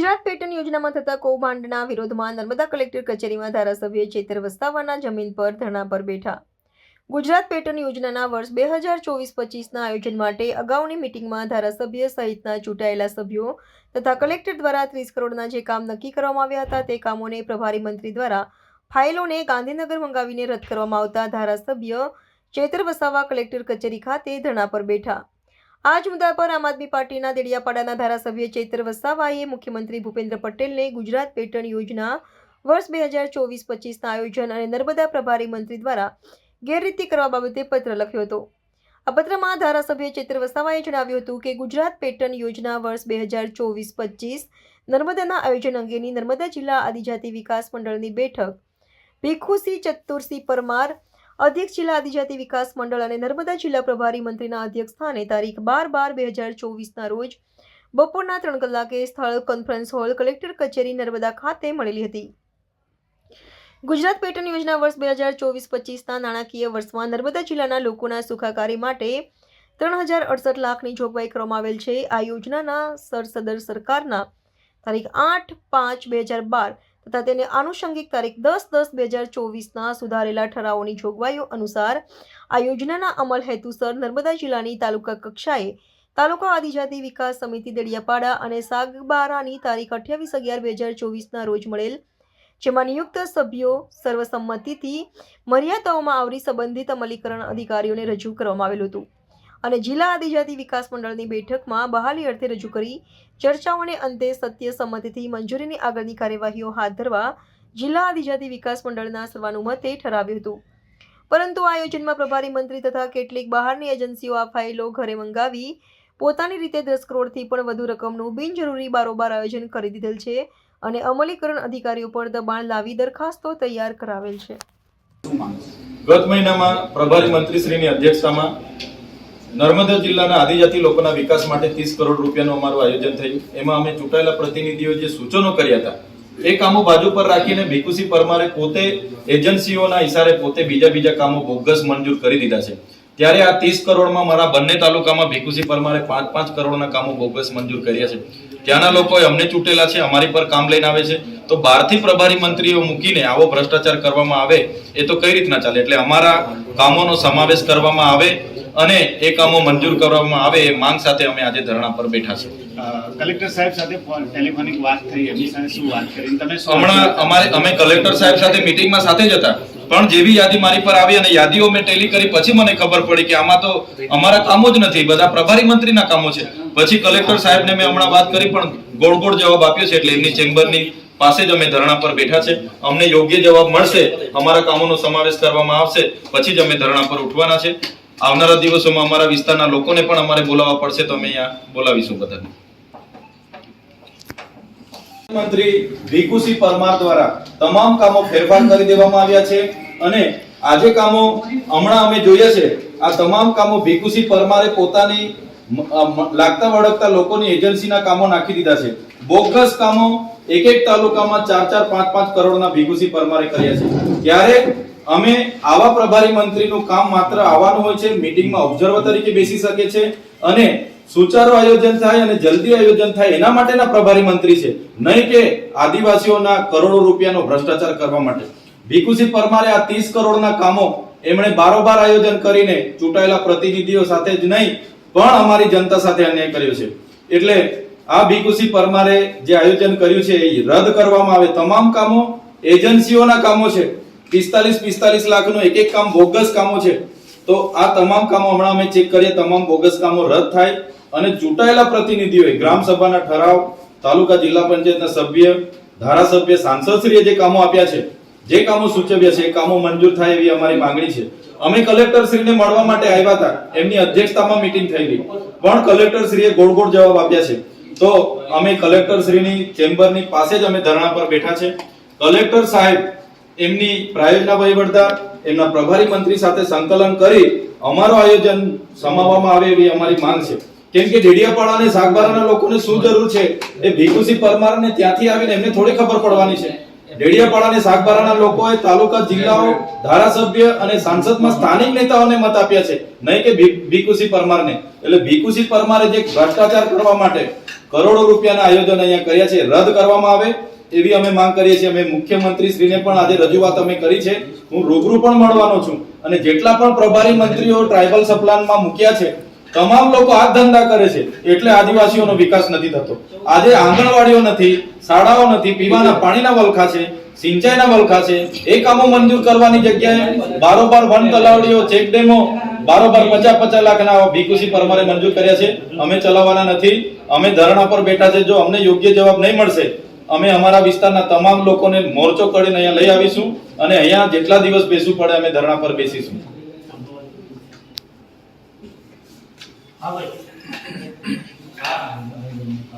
Gujarat pattern યોજનામાં થતા કૌભાંડના વિરોધમાં નર્મદા કલેક્ટર કચેરીમાં ધારાસભ્ય ચેતર વસ્તાવાના જમીન પર ધરણા પર બેઠા. ગુજરાત પેટર્ન યોજનાના વર્ષ બે હજાર ચોવીસ પચીસના આયોજન માટે અગાઉની મિટિંગમાં ધારાસભ્ય સહિતના ચૂંટાયેલા સભ્યો તથા કલેક્ટર દ્વારા ત્રીસ કરોડના જે કામ નક્કી કરવામાં આવ્યા હતા તે કામોને પ્રભારી મંત્રી દ્વારા ફાઇલોને ગાંધીનગર મંગાવીને રદ કરવામાં આવતા ધારાસભ્ય ચેતર વસાવા કલેક્ટર કચેરી ખાતે ધરણા પર બેઠા. આ જ મુદ્દા પર આમ આદમી પાર્ટીના દેડિયાપાડાના ધારાસભ્ય ચૈત્ર વસાવાએ મુખ્યમંત્રી ભૂપેન્દ્ર પટેલને ગુજરાત પેટર્ન યોજના વર્ષ બે હજાર ચોવીસ પચીસના આયોજન અને નર્મદા પ્રભારી મંત્રી દ્વારા ગેરરીતિ કરવા બાબતે પત્ર લખ્યો હતો. આ પત્રમાં ધારાસભ્ય ચૈત્ર વસાવાએ જણાવ્યું હતું કે ગુજરાત પેટર્ન યોજના વર્ષ બે હજાર ચોવીસ પચીસ નર્મદાના આયોજન અંગેની નર્મદા જિલ્લા આદિજાતિ વિકાસ મંડળની બેઠક ભીખુસિંહ ચતુરસિંહ પરમાર અધ્યક્ષ જિલ્લા આદિજાતિ વિકાસ મંડળ અને નર્મદા જિલ્લા પ્રભારી મંત્રીના અધ્યક્ષ સ્થાને તારીખ બાર બાર બે હજાર ચોવીસના રોજ બપોરના ત્રણ કલાકે સ્થળ કોન્ફરન્સ હોલ કલેક્ટર કચેરી નર્મદા ખાતે મળેલી હતી. ગુજરાત પેટર્ન યોજના વર્ષ બે હજાર ચોવીસ પચીસના નાણાકીય વર્ષમાં નર્મદા જિલ્લાના લોકોના સુખાકારી માટે ત્રણ હજાર અડસઠ લાખની જોગવાઈ કરવામાં આવેલ છે. આ યોજનાના સરસદર સરકારના તારીખ આઠ પાંચ બે હજાર બાર તથા તેને આનુષંગિક તારીખ દસ દસ બે હજાર ચોવીસના સુધારેલા ઠરાવોની જોગવાઈઓ અનુસાર આ યોજનાના અમલ હેતુસર નર્મદા જિલ્લાની તાલુકા કક્ષાએ તાલુકા આદિજાતિ વિકાસ સમિતિ દેડિયાપાડા અને સાગબારાની તારીખ અઠ્યાવીસ અગિયાર બે હજાર ચોવીસના રોજ મળેલ, જેમાં નિયુક્ત સભ્યો સર્વસંમતિથી મર્યાદાઓમાં આવરી સંબંધિત અમલીકરણ અધિકારીઓને રજૂ કરવામાં આવેલું હતું. અને જિલ્લા આદિજાતિ વિકાસ મંડળની બેઠકમાં બહાલી અર્થે રજૂ કરી ચર્ચાઓને અંતે સત્ય સંમતિથી મંજૂરીની આગળની કાર્યવાહીઓ હાથ ધરવા જિલ્લા આદિજાતિ વિકાસ મંડળના સર્વાનુમતે ઠરાવ્યું હતું. પરંતુ આયોજનમાં પ્રભારી મંત્રી તથા કેટલીક બહારની એજન્સીઓ આ ફાઇલો ઘરે મંગાવી પોતાની રીતે દસ કરોડથી પણ વધુ રકમનું બિનજરૂરી બારોબાર આયોજન કરી દીધેલ છે અને અમલીકરણ અધિકારીઓ પર દબાણ લાવી દરખાસ્તો તૈયાર કરાવેલ છે. ગત મહિનામાં પ્રભારી મંત્રીશ્રીની અધ્યક્ષતામાં નર્મદા જિલ્લાના આદિજાતિ લોકોના વિકાસ માટે ત્રીસ કરોડ રૂપિયાનું અમારું આયોજન થયું. એમાં અમે ચૂંટાયેલા પ્રતિનિધિઓ જે સૂચનો કર્યા હતા, એ કામો બાજુ પર રાખીને ભીખુસી પરમારે પોતે એજન્સીઓના ઇશારે પોતે બીજા બીજા કામો બોગસ મંજૂર કરી દીધા છે. ત્યારે આ ત્રીસ કરોડમાં મારા બંને તાલુકામાં ભીખુસી પરમારે પાંચ પાંચ કરોડના કામો બોગસ મંજૂર કર્યા છે. ત્યાંના લોકોએ અમને ચૂંટેલા છે અમારી પર કામ લઈને આવે છે. તો બહારથી પ્રભારી મંત્રીઓ મૂકીને આવો ભ્રષ્ટાચાર કરવામાં આવે એ તો કઈ રીતના ચાલે? એટલે અમારા કામોનો સમાવેશ કરવામાં આવે અને એ કામો મંજૂર કરવામાં આવે એ માંગ સાથે અમે આજે ધરણા પર બેઠા છે કલેક્ટર સાહેબ સાથે ટેલિફોનિક વાત થઈ એમની સાથે શું વાત કરી? તમે હમણાં અમારે અમે કલેક્ટર સાહેબ સાથે મીટિંગમાં સાથે જ હતા. પણ જેવી યાદી મારી પર આવી અને યાદીઓ મેં ટેલી કરી, પછી મને ખબર પડી કે આમાં તો અમારા કામો જ નથી, બધા પ્રભારી મંત્રીના કામો છે. પછી કલેક્ટર સાહેબને મેં હમણાં વાત કરી, પણ ગોળ ગોળ જવાબ આપ્યો છે, એટલે એમની ચેમ્બરની પાસે જ અમે ધરણા પર બેઠા છે. અમને યોગ્ય જવાબ મળશે, અમારા કામોનો સમાવેશ કરવામાં આવશે, પછી જ અમે ધરણા પર ઉઠવાના છે. આવનારા દિવસોમાં અમારા વિસ્તારના લોકોને પણ અમારે બોલાવવા પડશે, તો અમે અહીંયા બોલાવીશું બધાને. મંત્રી ભીખુસિંહ પરમાર દ્વારા તમામ કામો ફેરફાર કરી દેવામાં આવ્યા છે અને આજે કામો હમણાં અમે જોયા છે, આ તમામ કામો ભીખુસિંહ પરમારે પોતાની લાગતા વળગતા લોકોની એજન્સીના કામો નાખી દીધા છે. બોગસ કામો એક એક તાલુકામાં ચાર ચાર પાંચ પાંચ કરોડના ભીખુસિંહ પરમારે કર્યા છે. ત્યારે અમે આવા પ્રભારી મંત્રીનું કામ માત્ર આવવાનું હોય છે, મીટિંગમાં ઓબ્ઝર્વર તરીકે બેસી શકે છે અને સુચારુ આયોજન થાય અને જલ્દી આયોજન થાય એના માટેના પ્રભારી મંત્રી છે. નહીં કે આદિવાસીઓના કરોડો રૂપિયાનો ભ્રષ્ટાચાર કરવા માટે. ભીખુસિંહ પરમારે આ 30 કરોડના કામો એમણે બારોબાર આયોજન કરીને ચૂંટાયેલા પ્રતિનિધિઓ સાથે જ નહીં, પણ અમારી જનતા સાથે અન્યાય કર્યો છે. એટલે આ ભીખુસિંહ પરમારે જે આયોજન કર્યું છે એ રદ કરવામાં આવે તમામ કામો, એજન્સીઓના કામો છે. પિસ્તાલીસ પિસ્તાલીસ લાખનું એક એક કામ બોગસ કામો છે. તો આ તમામ કામો હમણાં અમે ચેક કરીએ, તમામ બોગસ કામો રદ થાય અને ચૂંટાયેલા પ્રતિનિધિઓએ, ગ્રામ સભાના ઠરાવ, તાલુકા જિલ્લા પંચાયતના સભ્ય, ધારાસભ્ય, સાંસદશ્રીએ જે કામો આપ્યા છે, જે કામો સૂચવ્યા છે, એ કામો મંજૂર થાય એવી અમારી માંગણી છે. અમે કલેક્ટર શ્રીને મળવા માટે આવ્યા હતા, એમની અધ્યક્ષતામાં મીટિંગ થઈ ગઈ પણ કલેક્ટર શ્રીએ ગોળ ગોળ જવાબ આપ્યા છે. તો અમે કલેક્ટર શ્રીની ચેમ્બરની પાસે જ અમે ધરણા પર બેઠા છે. કલેક્ટર સાહેબ એમની પ્રાયોજના વહીવટદાર એમના પ્રભારી મંત્રી સાથે સંકલન કરી અમારું આયોજન સમાવવામાં આવે એવી અમારી માંગ છે. કેમ કે ડેડિયાપાડા અને સાગબારાના લોકોને શું જરૂર છે? એ ભીખુસિંહ પરમારને ત્યાંથી આવીને એમને થોડી ખબર પડવાની છે. ડેડિયાપાડા અને સાગબારાના લોકોએ તાલુકા, જિલ્લાઓ, ધારાસભ્ય અને સાંસદમાં સ્થાનિક નેતાઓને મત આપ્યા છે. નહીં કે ભીખુસિંહ પરમારને. એટલે ભીખુસિંહ પરમારે જે ભ્રષ્ટાચાર કરવા માટે કરોડો રૂપિયાના આયોજન અહીંયા કર્યા છે. રદ કરવામાં આવે. એવી અમે માંગ કરીએ છીએ. અમે મુખ્યમંત્રી શ્રીને પણ આજે રજૂઆત અમે કરી છે. હું રૂબરૂ પણ મળવાનો છું. અને જેટલા પણ પ્રભારી મંત્રીઓ ટ્રાઇબલ સપ્લાનમાં મૂક્યા છે, તમામ લોકો આ ધંધા કરે છે. એટલે આદિવાસીઓનો વિકાસ નથી થતો. આજે આંગણવાડીઓ નથી, શાળાઓ નથી, પીવાના પાણીના વલખા છે, સિંચાઈના વલખા છે. એ કામો મંજૂર કરવાની જગ્યાએ બારોબાર વન તલાવડીઓ, ચેક ડેમો, બારોબાર પચાસ પચાસ લાખના ભીખુસી પરમારે મંજૂર કર્યા છે. અમે ચલાવવાના નથી. અમે ધરણા પર બેઠા છે. જો અમને યોગ્ય જવાબ નહીં મળશે અમે અમારા વિસ્તારના તમામ લોકોને મોરચો કરીને અહીંયા લઈ આવીશું અને અહીંયા જેટલા દિવસ બેસવું પડે અમે ધરણા પર બેસીશું. હા, ભાઈ.